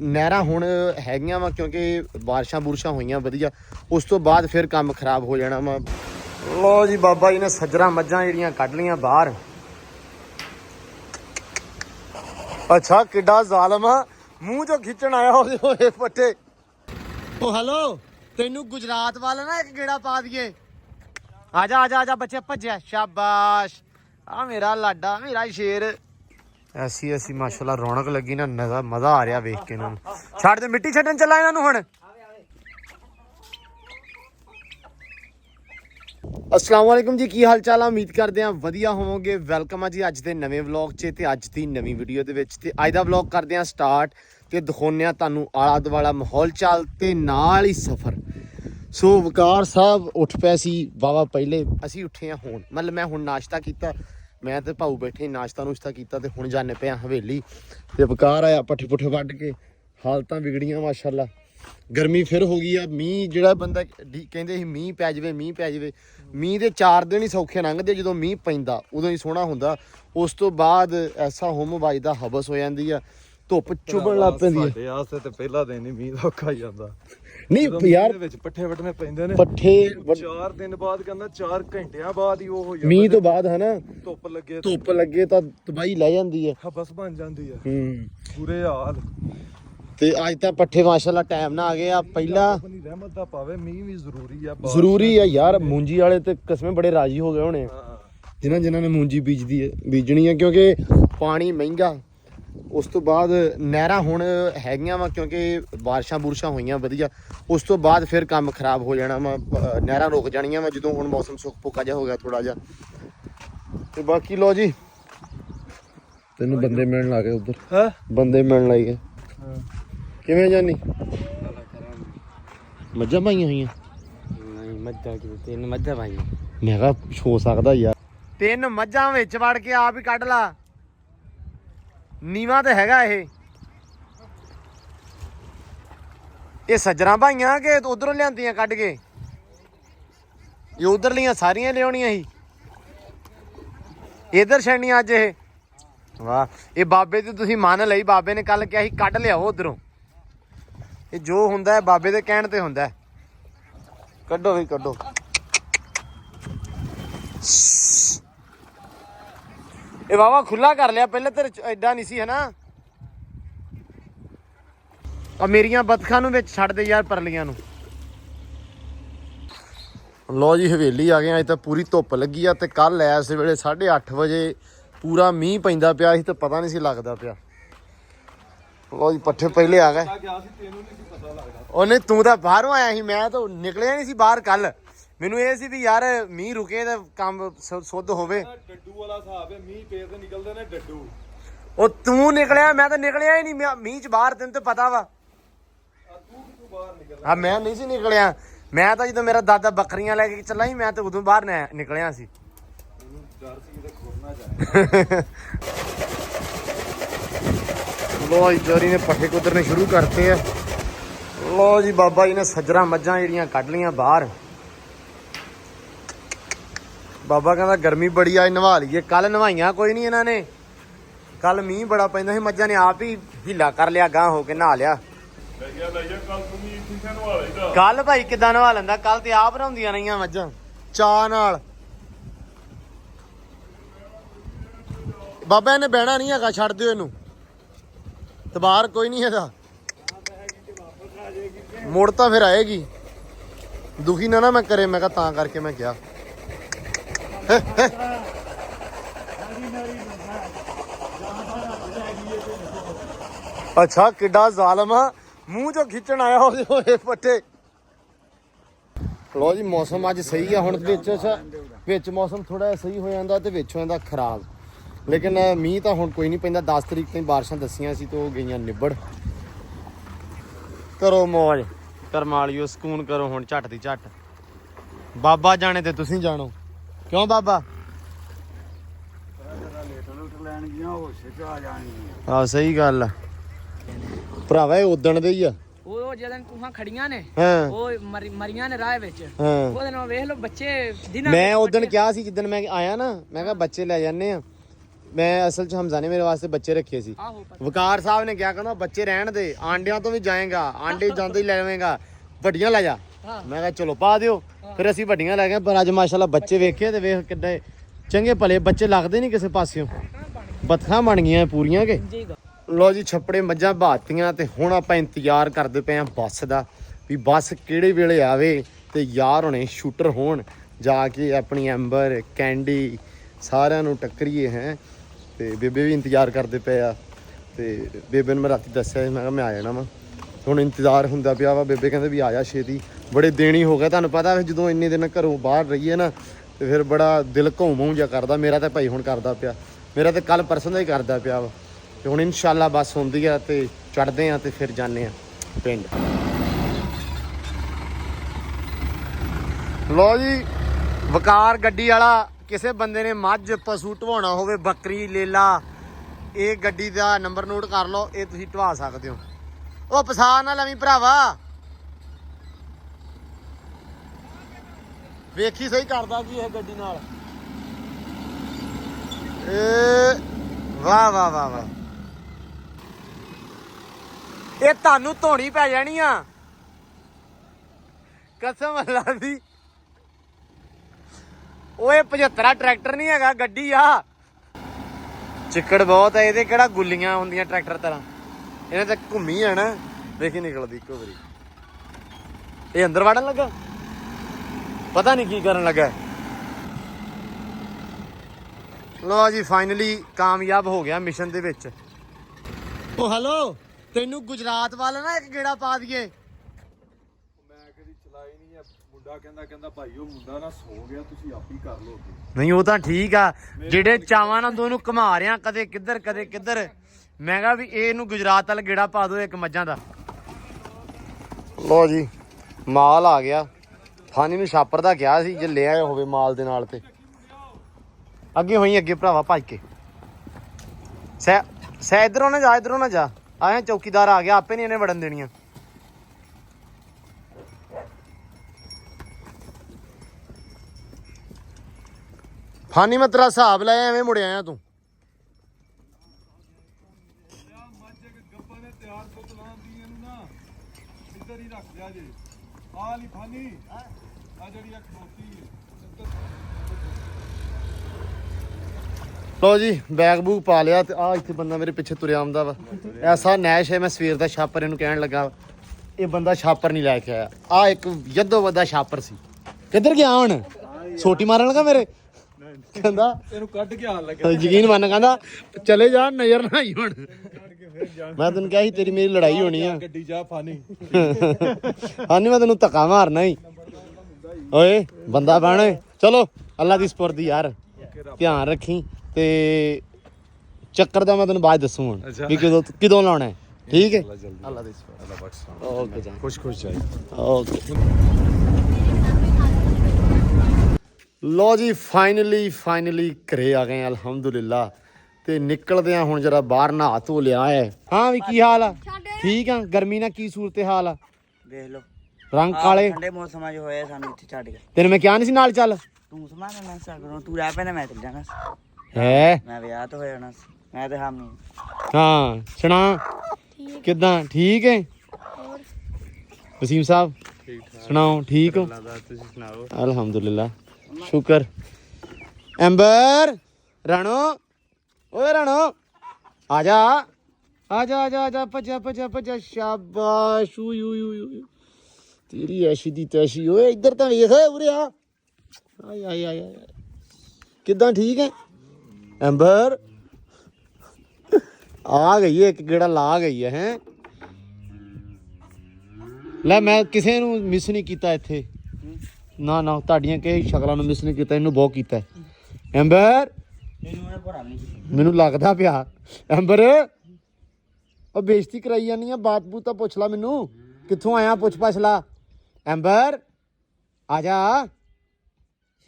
ਨਹਿਰਾਂ ਹੁਣ ਹੈਗੀਆਂ ਵਾ ਕਿਉਂਕਿ ਬਾਰਿਸ਼ਾਂ ਬੁਰਸ਼ਾਂ ਹੋਈਆਂ ਵਧੀਆ। ਉਸ ਤੋਂ ਬਾਅਦ ਫਿਰ ਕੰਮ ਖਰਾਬ ਹੋ ਜਾਣਾ ਵਾ। ਲੋ ਜੀ ਬਾਬਾ ਜੀ ਨੇ ਸੱਜਰਾ ਮੱਝਾਂ ਜਿਹੜੀਆਂ ਕੱਢ ਲੀਆਂ ਬਾਹਰ। ਅੱਛਾ, ਕਿੱਡਾ ਜ਼ਾਲਮ ਆ। ਮੂੰਹ ਚੋਂ ਖਿੱਚਣ ਆਇਆ ਉਹਦੇ ਹੋਏ ਪੱਟੇ ਓ, ਹੈਲੋ, ਤੈਨੂੰ ਗੁਜਰਾਤ ਵਾਲਾ ਨਾ ਇੱਕ ਗੇੜਾ ਪਾ ਦਈਏ। ਆ ਜਾ ਆ ਜਾ ਆ ਜਾ, ਬੱਚੇ, ਭੱਜਿਆ। ਸ਼ਾਬਾਸ਼। ਆ ਮੇਰਾ ਲਾਡਾ, ਮੇਰਾ ਸ਼ੇਰ। ਐਸੀ ਐਸੀ, ਮਾਸ਼ਾਅੱਲਾ, ਰੌਣਕ ਲੱਗੀ ਨਾ, ਨਜ਼ਾ, ਮਜ਼ਾ ਆ ਰਿਹਾ ਵੇਖ ਕੇ ਇਹਨਾਂ ਨੂੰ। ਛੱਡ ਦੇ, ਮਿੱਟੀ ਛੱਡਣ ਚੱਲਾ ਇਹਨਾਂ ਨੂੰ ਹੁਣ। ਅਸਲਾਮ ਵਾਲੇਕੁਮ ਜੀ, ਕੀ ਹਾਲ ਚਾਲ ਆ? ਉਮੀਦ ਕਰਦੇ ਆ ਵਧੀਆ ਹੋਵੋਗੇ। ਵੈਲਕਮ ਆ ਜੀ ਅੱਜ ਦੇ ਨਵੇਂ ਵਲੌਗ 'ਚ ਤੇ ਅੱਜ ਦੀ ਨਵੀਂ ਵੀਡੀਓ ਦੇ ਵਿੱਚ। ਤੇ ਅੱਜ ਦਾ ਵਲੌਗ ਕਰਦੇ ਆ ਸਟਾਰਟ ਤੇ ਦਿਖਾਉਂਦੇ ਆ ਤੁਹਾਨੂੰ ਆਲਾ ਦੁਆਲਾ ਮਾਹੌਲ ਚਾਲ ਤੇ ਨਾਲ ਹੀ ਸਫ਼ਰ। ਸੋ, ਵਕਾਰ ਸਾਹਿਬ, ਉੱਠ ਪਏ ਸੀ। ਵਾਵਾ ਪਹਿਲੇ ਅਸੀਂ ਉੱਠੇ ਆ ਹੁਣ। ਮਤਲਬ ਮੈਂ ਹੁਣ ਨਾਸ਼ਤਾ ਕੀਤਾ ਮੈਂ ਤੇ ਭਾਊ ਬੈਠੇ ਨਾਸ਼ਤਾ ਨੁਸ਼ਤਾ ਕੀਤਾ ਤੇ ਹੁਣ ਜਾਣੇ ਪਏ ਹਵੇਲੀ। ਤੇ ਵਕਾਰ ਆਇਆ ਪੱਠੇ ਪੁੱਠੇ ਵੱਢ ਕੇ, ਹਾਲਤਾਂ ਵਿਗੜੀਆਂ ਮਾਸ਼ਾਅੱਲਾ। ਗਰਮੀ ਫਿਰ ਹੋ ਗਈ ਆ, ਮੀਂਹ ਜਿਹੜਾ ਬੰਦਾ ਕਹਿੰਦੇ ਸੀ ਮੀਂਹ ਪੈ ਜਾਵੇ, ਮੀਂਹ ਪੈ ਜਾਵੇ। ਮੀਂਹ ਦੇ 4 ਦਿਨ ਹੀ ਸੌਖੇ ਲੰਘਦੇ ਜਦੋਂ ਮੀਂਹ ਪੈਂਦਾ, ਉਦੋਂ ਹੀ ਸੋਹਣਾ ਹੁੰਦਾ। ਉਸ ਤੋਂ ਬਾਅਦ ਐਸਾ ਹੁਮ ਵੱਜਦਾ ਹਬਸ ਹੋ ਜਾਂਦੀ ਆ, ਧੁੱਪ ਚੁਭਣ ਲੱਗ ਪੈਂਦੀ ਆ। ਸਾਡੇ ਆਸਤੇ ਤੇ ਪਹਿਲਾ ਦਿਨ ਹੀ ਮੀਂਹ ਦਾ ਔਖਾ ਜਾਂਦਾ ਨਹੀਂ ਯਾਰ ਦੇ ਵਿੱਚ ਪੱਠੇ ਵੱਢਣੇ ਪੈਂਦੇ ਨੇ। ਪੱਠੇ ਵੱਢ- 4 ਦਿਨ ਬਾਅਦ ਕਹਿੰਦਾ 4 ਘੰਟਿਆਂ ਬਾਅਦ ਹੀ ਉਹ ਹੋ ਜਾਂਦਾ ਮੀਂਹ ਤੋਂ ਬਾਅਦ ਹਨਾ? ਧੁੱਪ ਲੱਗੇ ਧੁੱਪ ਲੱਗੇ ਤਾਂ ਤਬਾਹੀ ਲੈ ਜਾਂਦੀ ਹੈ। ਹਬਸ ਬਣ ਜਾਂਦੀ ਆ ਹੂੰ। ਬੁਰੇ ਹਾਲ। ਤੇ ਅੱਜ ਤਾਂ ਪੱਠੇ ਮਾਸ਼ਾਅੱਲਾ ਟਾਈਮ ਨਾਲ ਆ ਗਏ ਆ। ਪਹਿਲਾ ਆਪਣੀ ਰਹਿਮਤ ਦਾ ਪਾਵੇ ਮੀਂਹ ਵੀ ਜ਼ਰੂਰੀ ਆ ਜ਼ਰੂਰੀ ਆ ਯਾਰ ਮੂੰਜੀ ਵਾਲੇ ਤੇ ਕਸਮੇ ਬੜੇ ਰਾਜੀ ਹੋ ਗਏ ਹੋਣੇ। ਹਾਂ। ਜਿਨ੍ਹਾਂ ਜਿਨ੍ਹਾਂ ਨੇ ਮੂੰਜੀ ਬੀਜਦੀ ਹੈ ਬੀਜਣੀ ਹੈ ਕਿਉਂਕਿ ਪਾਣੀ ਮਹਿੰਗਾ। ਉਸ ਤੋਂ ਬਾਅਦ ਨਹਿਰਾਂ ਹੁਣ ਹੈਗੀਆਂ ਵਾ ਕਿਉਂਕਿ ਬਾਰਿਸ਼ਾਂ ਬੁਰਸ਼ਾਂ ਹੋਈਆਂ ਵਧੀਆ। ਉਸ ਤੋਂ ਬਾਅਦ ਫਿਰ ਕੰਮ ਖਰਾਬ ਹੋ ਜਾਣਾ ਵਾ ਨਹਿਰਾਂ ਰੁਕ ਜਾਣੀਆਂ ਵਾ ਜਦੋਂ ਹੁਣ ਮੌਸਮ ਸੁੱਕ ਪੁੱਕਾ ਜਿਹਾ ਹੋ ਗਿਆ ਥੋੜਾ ਜਿਹਾ। ਤੇ ਬਾਕੀ ਲੋ ਜੀ। ਤੈਨੂੰ ਬੰਦੇ ਮਿਲਣ ਲੱਗੇ ਉਧਰ। ਹੈਂ? ਬੰਦੇ ਮਿਲਣ ਲੱਗੇ ਹਾਂ। ਕਿਵੇਂ ਜਾਨੀ? ਮੱਝਾਂ ਪਾਈਆਂ ਹੋਈਆਂ? ਨਹੀਂ ਮੱਝਾਂ ਕਿ ਤਿੰਨ ਮੱਝਾਂ ਭਾਈ ਮੈਂ ਕਿਹਾ ਹੋ ਸਕਦਾ ਯਾਰ। ਤਿੰਨ ਮੱਝਾਂ ਵਿੱਚ ਵੜ ਕੇ ਆਪ ਹੀ ਕੱਢ ਲਾ। ਨੀਵਾ ਤੇ ਹੈਗਾ ਇਹ। ਇਹ ਸੱਜਣਾ ਭਾਈਆਂ ਕਿ ਉਧਰੋਂ ਲਿਆਂਦੀਆਂ ਕੱਢ ਕੇ? ਇਹ ਉਧਰ ਸਾਰੀਆਂ ਲਿਆਉਣੀਆਂ ਸੀ। ਇਧਰ ਛੱਡਣੀਆਂ ਅੱਜ ਇਹ। ਵਾਹ, ਇਹ ਬਾਬੇ ਤੇ ਤੁਸੀਂ ਮੰਨ ਲਈ, ਬਾਬੇ ਨੇ ਕੱਲ ਕਿਹਾ ਸੀ ਕੱਢ ਲਿਆਓ ਉਧਰੋਂ। ਇਹ ਜੋ ਹੁੰਦਾ ਹੈ ਬਾਬੇ ਦੇ ਕਹਿਣ ਤੇ ਹੁੰਦਾ ਕੱਢੋ ਵੀ ਕੱਢੋ। ਇਹ ਵਾਵਾ ਖੁੱਲਾ ਕਰ ਲਿਆ ਪਹਿਲਾਂ ਚ ਐਡਾ ਨਹੀਂ ਸੀ ਹਨਾ? ਆ ਮੇਰੀਆਂ ਬਤਖਾਂ ਨੂੰ ਵਿੱਚ ਛੱਡ ਦੇ ਯਾਰ ਪਰਲੀਆਂ ਨੂੰ। ਲੋ ਜੀ ਹਵੇਲੀ ਆ ਗਏ ਅੱਜ ਤਾਂ ਪੂਰੀ ਧੁੱਪ ਲੱਗੀ ਆ ਤੇ ਕੱਲ ਐਸ ਵੇਲੇ 8:30 ਵਜੇ ਪੂਰਾ ਮੀਂਹ ਪੈਂਦਾ ਪਿਆ ਸੀ ਤੇ ਪਤਾ ਨਹੀਂ ਸੀ ਲੱਗਦਾ ਪਿਆ। ਲੋ ਜੀ ਪੱਠੇ ਪਹਿਲੇ ਆ ਗਏ। ਉਹਨੇ ਤੂੰ ਤਾਂ ਬਾਹਰੋਂ ਆਇਆ ਸੀ ਮੈਂ ਤਾਂ ਨਿਕਲਿਆ ਨਹੀਂ ਸੀ ਬਾਹਰ ਕੱਲ ਮੈਨੂੰ ਇਹ ਸੀ ਵੀ ਯਾਰ ਮੀਂਹ ਰੁਕੇ ਤਾਂ ਕੰਮ ਸੁ- ਸੁੱਧ ਹੋਵੇ। ਡੱਡੂ ਵਾਲਾ ਹਿਸਾਬ ਹੈ ਮੀਂਹ ਪੇ ਤੇ ਨਿਕਲਦੇ ਨੇ ਡੱਡੂ। ਉਹ ਤੂੰ ਨਿਕਲਿਆ ਮੈਂ ਤਾਂ ਨਿਕਲਿਆ ਹੀ ਨਹੀਂ। ਮੈਂ- ਮੀਂਹ ਚ ਬਾਹਰ ਤੈਨੂੰ ਤਾਂ ਪਤਾ ਵਾ। ਆ ਤੂੰ ਕਿਥੋਂ ਬਾਹਰ ਨਿਕਲ ਆ ਮੈਂ ਨਹੀਂ ਸੀ ਨਿਕਲਿਆ। ਮੈਂ ਤਾਂ ਜਦੋਂ ਮੇਰਾ ਦਾਦਾ ਬੱਕਰੀਆਂ ਲੈ ਕੇ ਚੱਲਾ ਸੀ ਮੈਂ ਤਾਂ ਉਦੋਂ ਬਾਹਰ ਨਿ- ਨਿਕਲਿਆ ਸੀ। ਤੈਨੂੰ ਡਰ ਸੀ ਕਿਤੇ ਖੁਰ ਨਾ ਜਾਏ। ਲੋ ਜੀ ਜੋਰੀ ਨੇ ਪੱਠੇ ਕੁਤਰਨੇ ਸ਼ੁਰੂ ਕਰਤੇ ਆ। ਲੋ ਜੀ ਬਾਬਾ ਜੀ ਨੇ ਸੱਜਰਾ ਮੱਝਾਂ ਜਿਹੜੀਆਂ ਕੱਢ ਲੀਆਂ ਬਾਹਰ। ਬਾਬਾ ਕਹਿੰਦਾ ਗਰਮੀ ਬੜੀ ਆ ਨਵਾ ਲਈਏ। ਕੱਲ ਨਵਾਈਆਂ ਕੋਈ ਨਹੀਂ ਇਹਨਾਂ ਨੇ। ਕੱਲ ਮੀਂਹ ਬੜਾ ਪੈਂਦਾ ਸੀ ਮੱਝਾਂ ਨੇ ਆਪ ਹੀ ਹੀਲਾ ਕਰ ਲਿਆ ਗਾਂ ਹੋ ਕੇ ਨਹਾ ਲਿਆ। ਕੱਲ ਭਾਈ ਕਿਦਾਂ ਨਵਾ ਲੈਂਦਾ? ਕੱਲ ਤੇ ਆਪ ਨਹਾਉਂਦੀਆਂ ਰਹੀਆਂ ਮੱਝਾਂ ਚਾਹ ਨਾਲ। ਬਾਬਾ ਇਹਨੇ ਬਹਿਣਾ ਨਹੀਂ ਹੈਗਾ ਛੱਡ ਦਿਓ ਇਹਨੂੰ। ਤਬਾਰ ਕੋਈ ਨਹੀਂ ਹੈਗਾ। ਮੁੜ ਤਾਂ ਫਿਰ ਆਏਗੀ। ਦੁਖੀ ਨਾ ਨਾ ਮੈਂ ਕਰੇ ਮੈਂ ਕਿਹਾ ਤਾਂ ਕਰਕੇ ਮੈਂ ਕਿਹਾ ਅੱਛਾ ਕਿੱਡਾ ਜ਼ਾਲਮ ਆ। ਮੂੰਹ ਚੋਂ ਖਿੱਚਣ ਆਇਆ ਉਹਦੇ ਹੋਏ ਪੱਟੇ ਲੋ ਜੀ ਮੌਸਮ ਅੱਜ ਸਹੀ ਆ ਹੁਣ ਵਿੱਚ ਵਿੱਚ ਮੌਸਮ ਥੋੜਾ ਸਹੀ ਹੋ ਜਾਂਦਾ ਤੇ ਵਿੱਚ ਜਾਂਦਾ ਖਰਾਬ। ਲੇਕਿਨ ਮੀਂਹ ਤਾਂ ਹੁਣ ਕੋਈ ਨਹੀਂ ਪੈਂਦਾ 10 ਤਰੀਕ ਤਾਈਂ ਬਾਰਿਸ਼ਾਂ ਦੱਸੀਆਂ ਸੀ ਤੇ ਉਹ ਗਈਆਂ ਨਿਬੜ। ਕਰੋ ਮौज ਕਰਮਾ ਲਿਓ ਸਕੂਨ ਕਰੋ ਹੁਣ ਝੱਟ ਦੀ ਝੱਟ। ਬਾਬਾ ਜਾਣੇ ਤੇ ਤੁਸੀਂ ਜਾਣੋ। ਕਿਉਂ ਬਾਬਾ? ਆ ਸਹੀ ਗੱਲ ਆ। ਭਰਾਵਾ ਇਹ ਉਦਣ ਦੇ ਹੀ ਆ। ਉਹ ਜਦੋਂ ਤੂੰ ਖੜੀਆਂ ਨੇ ਹਾਂ। ਉਹ ਮਰੀ- ਮਰੀਆਂ ਨੇ ਰਾਹ ਵਿੱਚ। ਹਾਂ। ਉਹਦੇ ਨਾਲ ਵੇਖ ਲਓ ਬੱਚੇ ਦਿਨਾਂ ਮੈਂ ਬੱਚੇ- ਕਿਹਾ ਸੀ ਜਿੱਦਣ ਮੈਂ ਆਇਆ ਨਾ ਮੈਂ ਕਿਹਾ ਬੱਚੇ ਲੈ ਜਾਂਦੇ ਆ। ਮੈਂ ਅਸਲ 'ਚ ਹਮਜ਼ਾ ਨੇ ਮੇਰੇ ਵਾਸਤੇ ਬੱਚੇ ਰੱਖੇ ਸੀ। ਆਹੋ ਪਰ ਵਕਾਰ ਸਾਹਿਬ ਨੇ ਕਿਹਾ ਕਹਿੰਦਾ ਬੱਚੇ ਰਹਿਣ ਦੇ ਆਂਡਿਆਂ ਤੋਂ ਵੀ ਜਾਏਗਾ ਆਂਡੇ ਜਾਂਦੇ ਹੀ ਲੈ ਲਵੇਂਗਾ ਵੱਡੀਆਂ ਲੈ ਜਾ। ਮੈਂ ਕਿਹਾ ਚਲੋ ਪਾ ਦਿਓ। ਫਿਰ ਅਸੀਂ ਵੱਡੀਆਂ ਲੈ ਗਏ ਪਰ ਅੱਜ ਮਾਸ਼ਾਅੱਲਾ ਬੱਚੇ ਵੇਖੇ ਤੇ ਵੇਖ ਕਿੱਡੇ ਚੰਗੇ ਭਲੇ ਬੱਚੇ ਲੱਗਦੇ ਨਹੀਂ ਕਿਸੇ ਪਾਸਿਓਂ। ਬੱਥਾਂ ਬਣ ਗਈਆਂ ਪੂਰੀਆਂ ਕੇ। ਲੋ ਜੀ ਛੱਪੜੇ ਮੱਝਾਂ ਬਾਤੀਆਂ ਤੇ ਹੁਣ ਆਪਾਂ ਇੰਤਜ਼ਾਰ ਕਰਦੇ ਪਏ ਆਂ ਬੱਸ ਦਾ ਵੀ ਬੱਸ ਕਿਹੜੇ ਵੇਲੇ ਆਵੇ ਤੇ ਯਾਰ ਹੁਣੇ ਸ਼ੂਟਰ ਹੋਣ ਜਾ ਕੇ ਆਪਣੀ ਐਂਬਰ ਕੈਂਡੀ ਸਾਰਿਆਂ ਨੂੰ ਟੱਕਰੀਏ ਹੈ। ਤੇ ਬੇਬੇ ਵੀ ਇੰਤਜ਼ਾਰ ਕਰਦੇ ਪਏ ਆ ਤੇ ਬੇਬੇ ਨੂੰ ਮੈਂ ਰਾਤੀ ਦੱਸਿਆ ਮੈਂ ਕਿਹਾ ਮੈਂ ਆ ਜਾਣਾ ਵਾ। ਹੁਣ ਇੰਤਜ਼ਾਰ ਹੁੰਦਾ ਪਿਆ ਵਾ ਬੇਬੇ ਕਹਿੰਦੇ ਵੀ ਆ ਜਾ ਛੇਤੀ। ਬੜੇ ਦੇਣੀ ਹੋ ਗਿਆ ਤੁਹਾਨੂੰ ਪਤਾ ਵੀ ਜਦੋਂ ਇੰਨੇ ਦਿਨ ਘਰੋਂ ਬਾਹਰ ਰਹੀਏ ਨਾ, ਤੇ ਫਿਰ ਬੜਾ ਦਿਲ ਘੁੰਮੂ ਜਿਹਾ ਕਰਦਾ, ਮੇਰਾ ਤਾਂ ਭਾਈ ਹੁਣ ਕਰਦਾ ਪਿਆ, ਮੇਰਾ ਤਾਂ ਕੱਲ ਪਰਸੋਂ ਦਾ ਹੀ ਕਰਦਾ ਪਿਆ ਵਾ, ਤੇ ਹੁਣ ਇਨਸ਼ਾਅੱਲਾ ਬੱਸ ਹੁੰਦੀ ਆ ਤੇ ਚੜਦੇ ਆ ਤੇ ਫਿਰ ਜਾਂਦੇ ਆ ਪਿੰਡ। ਲੋ ਜੀ, ਵਕਾਰ ਗੱਡੀ ਵਾਲਾ, ਕਿਸੇ ਬੰਦੇ ਨੇ ਮੱਝ ਪਸ਼ੂ ਢਵਾਉਣਾ ਹੋਵੇ, ਬੱਕਰੀ, ਲੇਲਾ, ਇਹ ਗੱਡੀ ਦਾ ਨੰਬਰ ਨੋਟ ਕਰ ਲਓ, ਇਹ ਤੁਸੀਂ ਢਵਾ ਸਕਦੇ ਹੋ। ਉਹ ਪਸਾ ਨਾ ਲਵੀਂ ਭਰਾਵਾ। ਵੇਖੀ ਸਹੀ ਕਰਦਾ ਕੀ ਇਹ ਗੱਡੀ ਨਾਲ। ਏ, ਵਾਹ ਵਾਹ ਵਾਹ ਵਾਹ। ਇਹ ਤੁਹਾਨੂੰ ਧੋਣੀ ਪੈ ਜਾਣੀ ਆ। ਕਸਮ ਅੱਲਾ ਦੀ। ਓਏ 75 ਟਰੈਕਟਰ ਨਹੀਂ ਹੈਗਾ, ਗੱਡੀ ਆ। ਚਿੱਕੜ ਬਹੁਤ ਹੈ ਇਹਦੇ ਕਿਹੜਾ ਗੁੱਲੀਆਂ ਹੁੰਦੀਆਂ ਟਰੈਕਟਰ ਤਰ੍ਹਾਂ। ਇਹਨੇ ਤਾਂ ਘੁੰਮੀ ਆ ਨਾ ਵੇਖੀ ਨਿਕਲਦੀ ਇੱਕੋ ਵਾਰੀ। ਇਹ ਅੰਦਰ ਵੜਨ ਲੱਗਾ? ਪਤਾ ਨਹੀਂ ਕੀ ਕਰਨ ਲੱਗਾ। ਲੋ ਜੀ ਫਾਈਨਲੀ ਕਾਮਯਾਬ ਹੋ ਗਿਆ ਮਿਸ਼ਨ ਦੇ ਵਿੱਚ। ਓ ਹੈਲੋ ਤੈਨੂੰ ਗੁਜਰਾਤ ਵੱਲ ਨਾ ਇੱਕ ਗੇੜਾ ਪਾ ਦਈਏ। ਮੈਂ ਕਦੀ ਚਲਾਈ ਨਹੀਂ ਆ। ਮੁੰਡਾ ਕਹਿੰਦਾ ਕਹਿੰਦਾ ਭਾਈ ਉਹ ਮੁੰਡਾ ਨਾ ਸੋ ਗਿਆ ਤੁਸੀਂ ਆਪ ਹੀ ਕਰ ਲਓ ਨਹੀਂ ਉਹ ਤਾਂ ਠੀਕ ਆ। ਜਿਹੜੇ ਚਾਵਾਂ ਨਾਲ ਦੋਨੂੰ ਘੁਮਾ ਰਿਆਂ ਕਦੇ ਕਿੱਧਰ ਕਦੇ ਕਿੱਧਰ। ਮੈਂ ਕਿਹਾ ਵੀ ਇਹ ਇਹਨੂੰ ਗੁਜਰਾਤ ਵੱਲ ਗੇੜਾ ਪਾ ਦਿਓ ਇੱਕ ਮੱਝਾਂ ਦਾ। ਲੋ ਜੀ ਮਾਲ ਆ ਗਿਆ। ਫਾਨੀ ਨੂੰ ਛਾਪਰ ਦਾ ਕਿਹਾ ਸੀ ਜੇ ਲੈ ਆਇਆ ਹੋਵੇ ਮਾਲ ਦੇ ਨਾਲ ਤੇ। ਅੱਗੇ ਹੋਈ ਅੱਗੇ ਭਰਾਵਾ ਭੱਜ ਕੇ। ਸੈ ਸੈ ਇਧਰੋਂ ਨਾ ਜਾ, ਇਧਰੋਂ ਨਾ ਜਾ। ਆਇਆ ਚੌਕੀਦਾਰ ਆ ਗਿਆ, ਆਪੇ ਨਹੀਂ ਇਹਨੇ ਵੜਨ ਦੇਣੀਆਂ। ਫਾਨੀ ਮੈਂ ਤੇਰਾ ਹਿਸਾਬ ਲੈ ਐਵੇਂ ਮੁੜ ਆਇਆ ਤੂੰ। ਤਿਆਰ ਪੁੱਤ ਲਾਉਂਦੀ ਇਹਨੂੰ ਨਾ ਇੱਧਰ ਹੀ ਰੱਖ ਦਿਆ ਜੇ ਆ ਲਈ ਫਾਨੀ। ਲੋ ਜੀ ਬੈਗ ਬੂਗ ਪਾ ਲਿਆ ਤੇ ਆ ਇੱਥੇ ਬੰਦਾ ਮੇਰੇ ਪਿੱਛੇ ਤੁਰਿਆ ਆਉਂਦਾ ਵਾ। ਐਸਾ ਨੈਸ਼ ਹੈ ਮੈਂ ਸਵੇਰ ਦਾ ਛਾਪਰ ਇਹਨੂੰ ਕਹਿਣ ਲੱਗਾ। ਇਹ ਬੰਦਾ ਛਾਪਰ ਨਹੀਂ ਲੈ ਕੇ ਆਇਆ। ਆ ਇੱਕ ਯੱਦੋ ਵੱਡਾ ਛਾਪਰ ਸੀ। ਕਿੱਧਰ ਗਿਆ ਹੁਣ? ਛੋਟੀ ਮਾਰਨ ਲੱਗਾ ਮੇਰੇ? ਕਹਿੰਦਾ ਇਹਨੂੰ ਕੱਢ ਕੇ ਆਣ ਲੱਗਾ। ਯਕੀਨ ਮੰਨ ਕਹਿੰਦਾ ਚਲੇ ਜਾ ਨਜ਼ਰ ਨਾ ਆਈ ਹੁਣ। ਮੈਂ ਤੈਨੂੰ ਕਿਹਾ ਸੀ ਤੇਰੀ ਮੇਰੀ ਲੜਾਈ ਹੋਣੀ ਆ। ਗੱਡੀ ਜਾ ਫਾਨੀ। ਹਾਨੀ ਮੈਂ ਤੈਨੂੰ ਧੱਕਾ ਮਾਰਨਾ ਹੀ ਓਏ ਬੰਦਾ ਬਣ ਓਏ। ਚਲੋ ਅੱਲਾ ਦੀ ਸਪੁਰਦੀ ਯਾਰ। ਧਿਆਨ ਰੱਖੀ ਤੇ ਚੱਕਰ ਦਾ ਮੈਂ ਤੈਨੂੰ ਬਾਅਦ ਦੱਸੂ ਹੁਣ। ਵੀ ਕਦੋਂ ਕਿਦੋਂ ਲਾਉਣਾ ਹੈ। ਠੀਕ ਹੈ? ਅੱਲਾ ਦੀ ਸਪੁਰਦ। ਅੱਲਾ ਬਖਸ਼ ਓਕੇ ਜੀ। ਖੁਸ਼ ਖੁਸ਼ ਜਾਈ। ਓਕੇ। ਲੋ ਜੀ ਫਾਈਨਲੀ ਫਾਈਨਲੀ ਘਰੇ ਆ ਗਏ ਅਲਹਮਦੁਲਿਲਾ। ਤੇ ਨਿਕਲਦੇ ਆ ਹੁਣ ਜਰਾ ਬਾਹਰ ਨਹਾ ਧੋ ਲਿਆ ਹੈ। ਹਾਂ ਵੀ ਕੀ ਹਾਲ ਆ? ਠੀਕ ਆ? ਗਰਮੀ ਨਾਲ ਕੀ ਸੂਰਤ ਹਾਲ ਆ? ਵੇਖ ਲੋ ਰੰਗ ਕਾਲੇ। ਠੰਡੇ ਮੌਸਮਾਂ 'ਚ ਹੋਇਆ ਸਾਨੂੰ ਇੱਥੇ ਛੱਡ ਕੇ। ਤੈਨੂੰ ਮੈਂ ਕਿਹਾ ਨਹੀਂ ਸੀ ਨਾਲ ਚੱਲ? ਤੂੰ ਸਮਾਂ ਮੈਂ ਸਕਦਾ ਤੂੰ ਰਹਿ ਪੈਣਾ ਮੈਂ ਚੱਲ ਜਾਣਾ ਹੈ। ਮੈਂ ਵਿਆਹ ਤੋਂ ਹੋ ਜਾਣਾ ਸੀ। ਮੈਂ ਤੇ ਹਾਮੀ ਹਾਂ ਸੁਣਾ ਕਿਦਾਂ? ਠੀਕ ਹੈ? ਵਸੀਮ ਸਾਹਿਬ ਠੀਕ ਠਾਕ। ਸੁਣਾਓ ਠੀਕ ਹੋ? ਤੁਸੀਂ ਸੁਣਾਓ? ਅਲਹਮਦੁਲਿਲਾ ਸ਼ੁਕਰ। ਐਂਬਰ ਰਾਣੋ ਓਏ ਰਾਣੋ ਆ ਜਾ। ਆ ਜਾ ਆ ਜਾ ਆ ਜਾ ਭੱਜਾ ਭੱਜਾ ਭੱਜਾ ਸ਼ਾਬਾਸ਼ ਯੂ ਯੂ ਯੂ ਤੇਰੀ ਐਸ਼ੀ ਦੀ ਤੈਸ਼ੀ ਓਏ ਇੱਧਰ ਤਾਂ ਵੇਖ ਉਰੇ ਆ। ਆਏ ਆਏ ਆਏ। ਕਿੱਦਾਂ ਠੀਕ ਹੈ ਐਂਬਰ। ਆ ਗਈ ਹੈ ਇੱਕ ਗੇੜਾ ਲਾ ਗਈ ਹੈ ਹੈ। ਲੈ ਮੈਂ ਕਿਸੇ ਨੂੰ ਮਿਸ ਨਹੀਂ ਕੀਤਾ ਇੱਥੇ। ਨਾ ਨਾ ਤੁਹਾਡੀਆਂ ਕਈ ਸ਼ਕਲਾਂ ਨੂੰ ਮਿਸ ਨਹੀਂ ਕੀਤਾ ਇਹਨੂੰ ਬਹੁਤ ਕੀਤਾ। ਐਂਬਰ। ਮੈਨੂੰ ਲੱਗਦਾ ਪਿਆ। ਐਂਬਰ ਉਹ ਬੇਇੱਜ਼ਤੀ ਕਰਾਈ ਜਾਂਦੀ ਆ ਬਾਤ ਬੂਤ ਤਾਂ ਪੁੱਛ ਲੈ ਮੈਨੂੰ। ਕਿੱਥੋਂ ਆਇਆ ਪੁੱਛ ਪਛ ਲਾ। ਐਂਬਰ ਆ ਜਾ।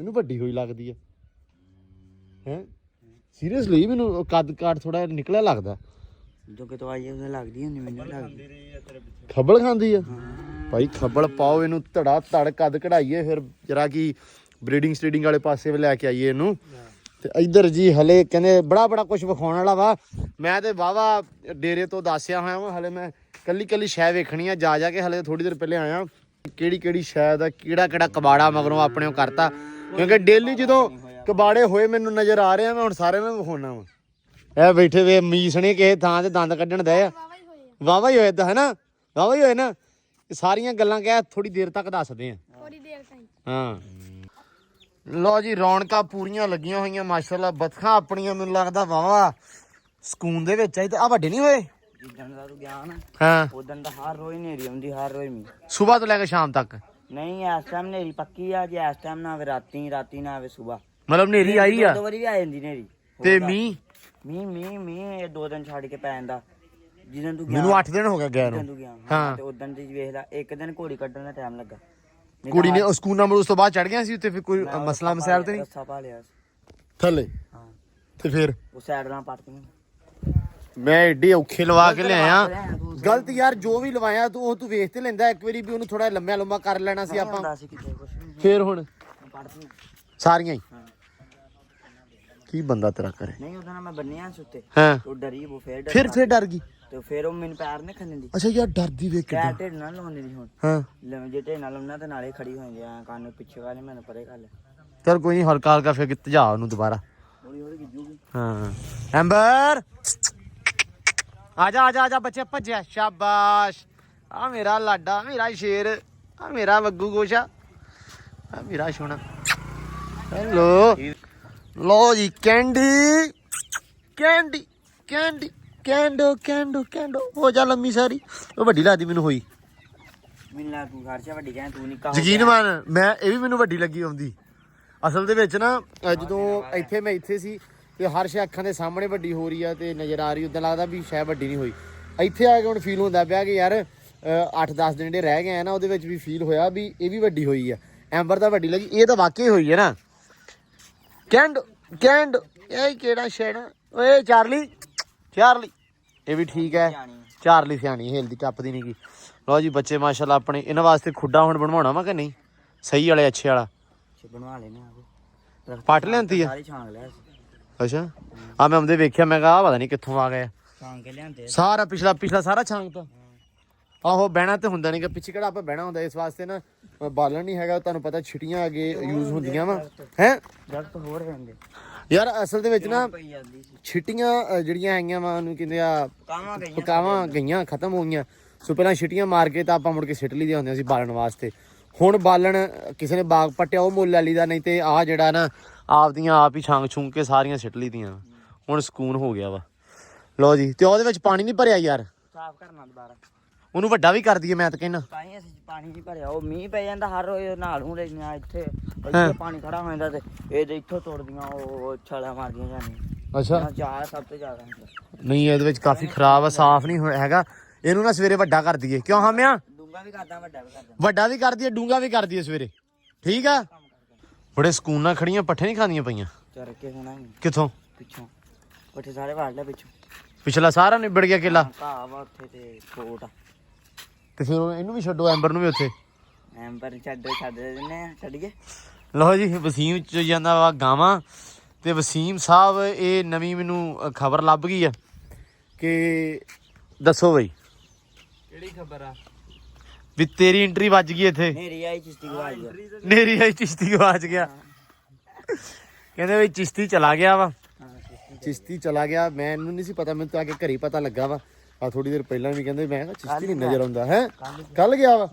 ਮੈਨੂੰ ਵੱਡੀ ਹੋਈ ਲੱਗਦੀ ਹੈ ਹੈ? ਸੀਰੀਅਸਲੀ ਮੈਨੂੰ ਕੱਦ ਕਾਠ ਥੋੜਾ ਨਿਕਲਿਆ ਲੱਗਦਾ। ਜੋ ਕਿ ਤੋਂ ਆਈ ਉਹਨੇ ਲੱਗਦੀ ਹੁੰਦੀ ਮੈਨੂੰ ਲੱਗਦੀ। ਖੱਬਲ ਖਾਂਦੀ ਆ? ਭਾਈ ਖੱਬਲ ਪਾਓ ਇਹਨੂੰ ਧੜਾ ਧੜ ਕੱਦ ਕਢਾਈਏ ਫਿਰ ਜਰਾ ਕੀ ਬਰੀਡਿੰਗ ਸਟਰੀਡਿੰਗ ਵਾਲੇ ਪਾਸੇ ਵੀ ਲੈ ਕੇ ਆਈਏ ਇਹਨੂੰ। ਤੇ ਇੱਧਰ ਜੀ ਹਲੇ ਕਹਿੰਦੇ ਬੜਾ ਬੜਾ ਕੁਝ ਵਿਖਾਉਣ ਵਾਲਾ ਵਾ। ਮੈਂ ਤੇ ਵਾਵਾ ਡੇਰੇ ਤੋਂ ਦੱਸਿਆ ਹੋਇਆ ਵਾਂ ਹਲੇ ਮੈਂ ਕੱਲੀ ਕੱਲੀ ਸ਼ੈ ਵੇਖਣੀ ਆ ਜਾ ਜਾ ਕੇ ਹਲੇ ਥੋੜੀ ਦੇਰ ਪਹਿਲੇ ਆਇਆ। ਕਿਹੜੀ ਕਿਹੜੀ ਸ਼ੈ ਦਾ ਕਿਹੜਾ ਕਿਹੜਾ ਕਬਾੜਾ ਮਗਰੋਂ ਆਪਣੇ ਉਹ ਕਰਤਾ। ਕਿਉਂਕਿ ਡੇਲੀ ਜਦੋਂ ਕਬਾੜੇ ਹੋਏ ਮੈਨੂੰ ਨਜ਼ਰ ਆ ਰਿਹਾ ਮੈਂ ਹੁਣ ਸਾਰੇ ਨੂੰ ਵਿਖਾਉਣਾ ਵਾ। ਇਹ ਬੈਠੇ ਵੇ ਮੀਸਣੇ ਕਿਸੇ ਥਾਂ ਤੇ ਦੰਦ ਕੱਢਣ ਦੇ ਆ। ਵਾਵਾ ਹੀ ਹੋਇਆ ਤਾਂ ਹੈਨਾ? ਵਾਵਾ ਹੀ ਹੋਇਆ ਨਾ? ਸਾਰੀਆਂ ਗੱਲਾਂ ਕਹਿ ਥੋੜੀ ਦੇਰ ਤੱਕ ਦੱਸਦੇ ਆ। ਥੋੜੀ ਦੇਰ ਤਾਈਂ। ਹਾਂ। ਲੋ ਜੀ ਰੌਣਕਾਂ ਪੂਰੀਆਂ ਲੱਗੀਆਂ ਹੋਈਆਂ ਮਾਸ਼ਾਅੱਲਾ ਬਤਖਾਂ ਆਪਣੀਆਂ ਮੈਨੂੰ ਲੱਗਦਾ ਵਾਵਾ ਸਕੂਨ ਦੇ ਵਿੱਚ ਆਈ ਤੇ ਆ ਵੱਡੇ ਨਹੀਂ ਹੋਏ? ਜਿੱਦਣ ਦਾ ਤੂੰ ਗਿਆ ਨਾ ਹਾਂ। ਉਦੋਂ ਦਾ ਹਰ ਰੋਜ਼ ਨੇਰੀ ਆਉਂਦੀ ਹਰ ਰੋਜ਼ ਮੀਂਹ। ਸਵੇਰ ਤੋਂ ਲੈ ਕੇ ਸ਼ਾਮ ਤੱਕ? ਨਹੀਂ ਇਸ ਟਾਈਮ ਨੇਰੀ ਪੱਕੀ ਆ ਜੇ ਇਸ ਟਾਈਮ ਨਾ ਆਵੇ ਰਾਤੀ ਰਾਤੀ ਨਾ ਆਵੇ ਸਵੇਰ। ਮਤਲਬ ਨੇਰੀ ਆਈ ਆ? ਦੋ ਵਾਰੀ ਵੀ ਆ ਜਾਂਦੀ ਨੇਰੀ ਤੇ ਮੀਂਹ? ਮੀਂਹ ਮੀਂਹ ਮੀਂਹ ਇਹ ਦੋ ਦਿਨ ਛੱਡ ਕੇ ਪੈ ਜਾਂਦਾ। ਜਿੱਦਣ ਤੂੰ ਗਿਆ ਮੈਨੂੰ 8 ਦਿਨ ਹੋ ਗਿਆ ਜਿੱਦਣ ਨੂੰ। ਗਿਆ। ਹਾਂ। ਤੇ ਉਦੋਂ ਦੀ ਵੇਖ ਲੈ ਇੱਕ ਦਿਨ ਘੋੜੀ ਕੱਢਣ ਦਾ ਟਾਈਮ ਲੱਗਾ। ਨਹੀਂ ਕੁੜੀ ਨੇ ਸਕੂਨ ਨੰਬਰ ਉਸ ਤੋਂ ਬਾਅਦ ਚੜ ਗਿਆ ਸੀ ਉੱਤੇ ਫਿਰ ਕੋਈ ਮੈਂ ਮਸਲਾ ਮਸਾਇਲ ਤੇ ਨਹੀਂ? ਰੱਸਾ ਪਾ ਲਿਆ ਸੀ। ਥੱਲੇ? ਹਾਂ। ਤੇ ਫਿਰ? ਉਹ ਸਾਈਡ ਨਾਲ ਪੜਤੀਆਂ ਮੈਂ ਏਡੇ ਔਖੇ ਲਵਾ ਕੇ ਲਿਆਇਆ। ਗਲਤ ਯਾਰ ਜੋ ਵੀ ਲਵਾਇਆ ਤੂੰ ਉਹ ਤੂੰ ਵੇਖ ਤੇ ਲੈਂਦਾ ਇੱਕ ਵਾਰੀ ਵੀ ਉਹਨੂੰ ਥੋੜਾ ਲੰਮਿਆ ਲੰਮਾ ਕਰ ਲੈਣਾ ਸੀ ਆਪਾਂ। ਫੇਰ ਹੁਣ? ਸਾਰੀਆਂ ਹੀ। ਕੀ ਬੰਦਾ ਤੇਰਾ ਕਰੇ? ਨਹੀਂ ਉਦੋਂ ਨਾ ਮੈਂ ਬੰਨਿਆ ਸੀ ਉੱਤੇ। ਹਾਂ। ਉਹ ਡਰੀ ਉਹ ਫੇਰ ਡਰ। ਫਿਰ ਫਿਰ ਡਰ ਗਈ। ਤੇ ਫਿਰ ਉਹ ਮੈਨੂੰ ਪੈਰ ਨਹੀਂ ਖੰਨ ਦਿੰਦੀ। ਅੱਛਾ ਯਾਰ ਡਰਦੀ ਵੇਖ ਕਿਦਾਂ। ਢਿੱਡ ਨਾਲ ਲਾਉਂਦੀ ਨਹੀਂ ਹੁਣ। ਹਾਂ। ਲਵੇਂ ਜੇ ਢਿੱਡ ਨਾਲ ਲਾਉਣਾ ਤੇ ਨਾਲੇ ਖੜੀ ਹੋ ਜਾਂਦੀ ਆ। ਕੰਨ ਪਿੱਛੇ ਵਾਲੇ ਮੈਨੂੰ ਪਰੇ ਕਰ ਲੈ ਚਲ ਕੋਈ ਨਹੀਂ ਹਲਕਾ ਹਲਕਾ ਫਿਰ ਕਿਤੇ ਜਾ ਉਹਨੂੰ ਦੁਬਾਰਾ। ਹੌਲੀ ਹੌਲੀ ਗਿੱਜੂਗੀ। ਹਾਂ। ਐਂਬਰ! ਆ ਜਾ ਆ ਜਾ ਆ ਜਾ ਬੱਚੇ ਭੱਜਿਆ। ਸ਼ਾਬਾਸ਼। ਆ ਮੇਰਾ ਲਾਡਾ ਮੇਰਾ ਸ਼ੇਰ ਆ ਮੇਰਾ ਵੱਗੂ ਗੋਸ਼ਾ। ਆ ਮੇਰਾ ਸੋਹਣਾ ਹੈਲੋ। ਲੋ ਜੀ ਕੈਂਡੀ। ਕੈਂਡੀ ਕੈਂਡੀ ਕੈਂਡੋ ਕੈਂਡੋ ਕੈਂਡੋ। ਹੋ ਜਾ ਲੰਮੀ ਸਾਰੀ। ਉਹ ਵੱਡੀ ਲੱਗਦੀ ਮੈਨੂੰ ਹੋਈ। ਮੈਨੂੰ ਲੱਗ ਤੂੰ ਘਰ ਚ ਵੱਡੀ ਕਹਿ ਤੂੰ ਨਹੀਂ ਕਹੋ ਯਕੀਨ ਮੰਨ ਮੈਂ ਇਹ ਵੀ ਮੈਨੂੰ ਵੱਡੀ ਲੱਗੀ ਆਉਂਦੀ। ਅਸਲ ਦੇ ਵਿੱਚ ਨਾ ਜਦੋਂ ਇੱਥੇ ਮੈਂ ਇੱਥੇ ਸੀ ਤੇ ਹਰ ਸ਼ੈ ਅੱਖਾਂ ਦੇ ਸਾਹਮਣੇ ਵੱਡੀ ਹੋ ਰਹੀ ਆ ਤੇ ਨਜ਼ਰ ਆ ਰਹੀ ਉਦਾਂ ਲੱਗਦਾ ਵੀ ਸ਼ੈ ਵੱਡੀ ਨਹੀਂ ਹੋਈ। ਇੱਥੇ ਆ ਕੇ ਹੁਣ ਫੀਲ ਹੁੰਦਾ ਪਿਆ ਕਿ ਯਾਰ 8-10 ਦਿਨ ਜਿਹੜੇ ਰਹਿ ਗਏ ਆ ਨਾ ਉਹਦੇ ਵਿੱਚ ਵੀ ਫੀਲ ਹੋਇਆ ਵੀ ਇਹ ਵੀ ਵੱਡੀ ਹੋਈ ਆ। ਐਂਬਰ ਤਾਂ ਵੱਡੀ ਲੱਗੀ ਇਹ ਤਾਂ ਵਾਕਈ ਹੋਈ ਹੈ ਨਾ। ਕੈਂਡ ਕੈਂਡ ਇਹ ਕਿਹੜਾ ਸ਼ੈਣਾ ਓਏ ਚਾਰਲੀ ਚਾਰਲੀ ਇਹ ਵੀ ਠੀਕ ਹੈ। ਚਾਰਲੀ ਸਿਆਣੀ ਹਿਲਦੀ ਟੱਪਦੀ ਨਹੀਂ ਗੀ ਲਓ ਜੀ ਬੱਚੇ ਮਾਸ਼ਾਅੱਲਾ ਆਪਣੇ ਇਹਨਾਂ ਵਾਸਤੇ ਖੁੱਡਾ ਹੁਣ ਬਣਵਾਉਣਾ ਵਾ ਕਿ ਨਹੀਂ? ਸਹੀ ਵਾਲੇ ਅੱਛੇ ਵਾਲਾ। ਬਣਵਾ ਉਹ। ਪੱਟ ਲਿਆਂਦੀ ਆ। ਸਾਰੀ ਛਾਂਗ ਲਿਆ ਅੱਛਾ। ਆ ਮੈਂ ਆਉਂਦੇ ਵੇਖਿਆ ਮੈਂ ਕਿਹਾ ਪਤਾ ਨਹੀਂ ਕਿੱਥੋਂ ਆ ਗਿਆ ਛਾਂਗ ਕੇ ਲਿਆਂਦੇ ਆ। ਸਾਰਾ ਪਿਛਲਾ ਪਿਛਲਾ ਸਾਰਾ ਛਾਂਗ ਤਾਂ। ਆਹੋ ਬਹਿਣਾ ਤੇ ਹੁੰਦਾ ਨਹੀਂ ਕਿ ਪਿੱਛੇ ਕਿਹੜਾ ਆਪਾਂ ਬਹਿਣਾ ਹੁੰਦਾ ਇਸ ਵਾਸਤੇ ਨਾ ਬਾਲਣ ਨਹੀਂ ਹੈਗਾ। ਤੁਹਾਨੂੰ ਪਤਾ ਛਿਟੀਆਂ ਅੱਗੇ ਯੂਜ਼ ਹੁੰਦੀਆਂ ਵਾ। ਹੈ? ਦਰਦ ਹੋਰ ਰਹਿੰਦੇ। ਯਾਰ ਅਸਲ ਦੇ ਵਿੱਚ ਨਾ ਛਿਟੀਆਂ ਜਿਹੜੀਆਂ ਹੈਗੀਆਂ ਵਾ ਉਹਨੂੰ ਕਹਿੰਦੇ ਆ ਪਕਾਵਾਂ ਗਈਆਂ। ਖਤਮ ਹੋ ਗਈਆਂ। ਸੋ ਪਹਿਲਾਂ ਛਿਟੀਆਂ ਮਾਰ ਕੇ ਤਾਂ ਆਪਾਂ ਮੁੜ ਕੇ ਸਿੱਟ ਲਈਆਂ ਹੁੰਦੀਆਂ ਸੀ ਬਾਲਣ ਵਾਸਤੇ। ਹੁਣ ਬਾਲਣ ਕਿਸੇ ਨੇ ਬਾਗ ਪੱਟਿਆ ਉਹ ਮੁੱਲ ਲੈ ਲਈਦਾ ਨਹੀਂ ਤੇ ਆਹ ਜਿਹੜਾ ਨਾ ਆਪਦੀਆਂ ਆਪ ਹੀ ਛਾਂਗ ਛੂੰਗ ਕੇ ਸਾਰੀਆਂ ਸਿੱਟ ਲਈਆਂ। ਹੁਣ ਸਕੂਨ ਹੋ ਗਿਆ ਵਾ। ਲਓ ਜੀ ਤੇ ਉਹਦੇ ਵਿੱਚ ਪਾਣੀ ਨਹੀਂ ਭਰਿਆ ਯਾਰ। ਸਾਫ਼ ਕਰਨਾ ਦੁਬਾਰਾ। ਉਹਨੂੰ ਵੱਡਾ ਵੀ ਕਰ ਦਈਏ ਮੈਂ ਤਾਂ ਕਹਿੰਦਾ। ਤਾਂ ਹੀ ਅਸੀਂ ਪਾਣੀ ਨਹੀਂ ਭਰਿਆ ਉਹ ਮੀਂਹ ਪੈ ਜਾਂਦਾ ਹਰ ਰੋਜ਼ ਨਾਲ ਨੂੰ ਰਹਿੰਦੀਆਂ ਇੱਥੇ। ਇੱਥੇ ਪਾਣੀ ਖੜਾ ਹੋ ਜਾਂਦਾ ਤੇ ਇਹ ਤੇ ਇੱਥੋਂ ਤੋੜਦੀਆਂ ਉਹ ਛਾਲਾ ਮਾਰਦੀਆਂ ਜਾਂਦੀਆਂ ਅੱਛਾ। ਚਾਹ ਸਭ ਤੋਂ ਜ਼ਿਆਦਾ ਹੁੰਦਾ। ਨਹੀਂ ਇਹਦੇ ਵਿੱਚ ਕਾਫੀ ਖਰਾਬ ਆ ਸਾਫ਼ ਨਹੀਂ ਹੋਇਆ ਹੈਗਾ। ਇਹਨੂੰ ਨਾ ਸਵੇਰੇ ਵੱਡਾ ਕਰ ਦਈਏ। ਕਿਉਂ ਹਾਮਿਆ? ਡੂੰਗਾ ਵੀ ਕਰਦਾ ਵੱਡਾ ਵੀ ਕਰਦਾ। ਵੱਡਾ ਵੀ ਕਰ ਦਈਏ ਡੂੰਗਾ ਵੀ ਕਰ ਦਈਏ ਸਵੇਰੇ। ਠੀਕ ਆ? ਬੜੇ ਸਕੂਨ ਨਾਲ ਖੜੀਆਂ ਪੱਠੇ ਨਹੀਂ ਖਾਂਦੀਆਂ ਪਈਆਂ? ਚਰ ਕੇ ਹੋਣਾ ਹੀ ਕਿੱਥੋਂ? ਪਿੱਛੋਂ। ਉੱਥੇ ਸਾਰੇ ਵਾੜ ਲਿਆ ਪਿੱਛੋਂ। ਪਿਛਲਾ ਸਾਰਾ ਨਿਬੜ ਗਿਆ ਕਿਲਾ? ਘਾਹ ਵਾ ਉੱਥੇ ਤੇ ਕੋਟ ਆ। ਤੇ ਫਿਰ ਉਹ ਇਹਨੂੰ ਵੀ ਛੱਡੋ ਐਂਬਰ ਨੂੰ ਵੀ ਉੱਥੇ। ਐਂਬਰ ਛੱਡ ਛੱਡ ਦਿੰਨੇ ਆ ਛੱਡ ਗਏ ਲਓ ਜੀ ਵਸੀਮ ਚ ਜਾਂਦਾ ਵਾ ਗਾਵਾਂ। ਤੇ ਵਸੀਮ ਸਾਹਿਬ ਇਹ ਨਵੀਂ ਮੈਨੂੰ ਖਬਰ ਲੱਭ ਗਈ ਆ। ਕਿ ਦੱਸੋ ਬਈ। ਕਿਹੜੀ ਖਬਰ ਆ? ਵੀ ਤੇਰੀ ਐਂਟਰੀ ਵੱਜ ਗਈ ਇੱਥੇ। ਨੇਰੀ ਆਈ ਚਿਸ਼ਤੀ ਗਵਾਜ ਗਿਆ ਨੇਰੀ ਆਈ ਚਿਸ਼ਤੀ ਗਵਾਚ ਗਿਆ। ਕਹਿੰਦੇ ਵੀ ਚਿਸ਼ਤੀ ਚਲਾ ਗਿਆ ਵਾ। ਚਿਸ਼ਤੀ ਚਲਾ ਗਿਆ। ਮੈਨੂੰ ਨਹੀਂ ਸੀ ਪਤਾ ਮੈਨੂੰ ਤਾਂ ਆ ਕੇ ਘਰੇ ਹੀ ਪਤਾ ਲੱਗਾ ਵਾ। ਆ ਥੋੜੀ ਦੇਰ ਪਹਿਲਾਂ ਵੀ ਕਹਿੰਦੇ ਮੈਂ ਕਿਹਾ ਚਿਸ਼ਤੀ ਨਹੀਂ ਨਜ਼ਰ ਆਉਂਦਾ ਹੈ? ਕੱਲ ਗਿਆ ਵਾ।